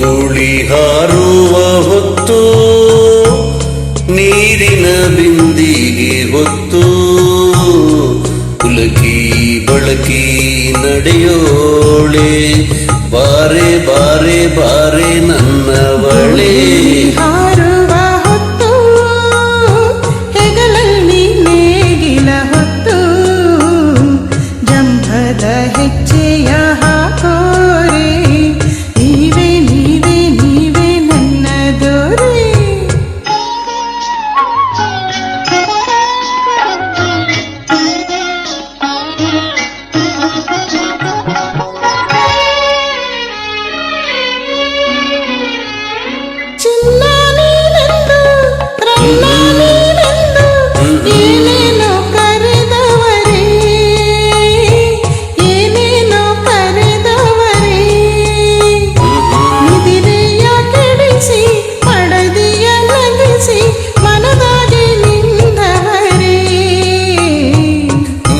ಹಾರುವ ಹೊತ್ತು, ನೀರಿನ ಬಿಂದಿಗೆ ಹೊತ್ತು ಪುಲಕಿ ಬಳಕಿ ನಡೆಯೋಳೆ, ಬಾರೆ ಬಾರೆ ಬಾರೆ ನನ್ನವಳೆ. ಹಾರುವ ಹೊತ್ತು, ಹೆಗಲಲ್ಲಿ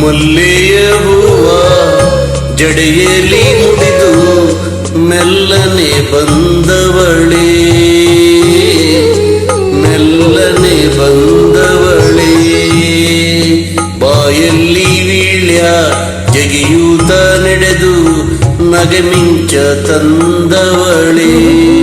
ಮಲ್ಲೆಯ ಹೂವ ಜಡೆಯಲ್ಲಿ ಮುಡಿದು ಮೆಲ್ಲನೆ ಬಂದವಳೇ. ಮೆಲ್ಲನೆ ಬಂದವಳೇ. ಬಾಯಲ್ಲಿ ವೀಳ್ಯ ಜಗಿಯೂತ ನಡೆದು ನಗೆ ಮಿಂಚ ತಂದವಳೇ.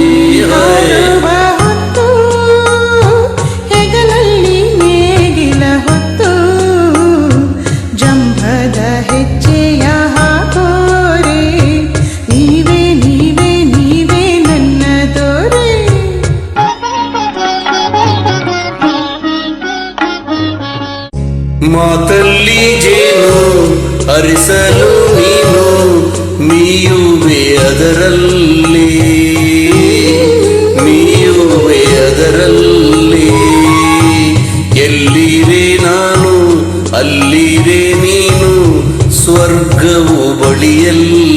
ಮಾತಲ್ಲಿ ಜೇನು ಅರಿಸಲು ನೀನು ನೀಯುವೆ ಅದರಲ್ಲಿ. ನೀಯುವೆ ಅದರಲ್ಲಿ. ಎಲ್ಲಿರೇ ನಾನು ಅಲ್ಲಿರೇ ನೀನು ಸ್ವರ್ಗವು ಬಳಿಯಲ್ಲಿ.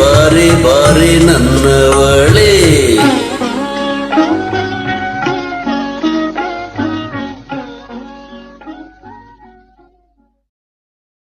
ಬಾರಿ ಬಾರಿ ನನ್ನವಳೆ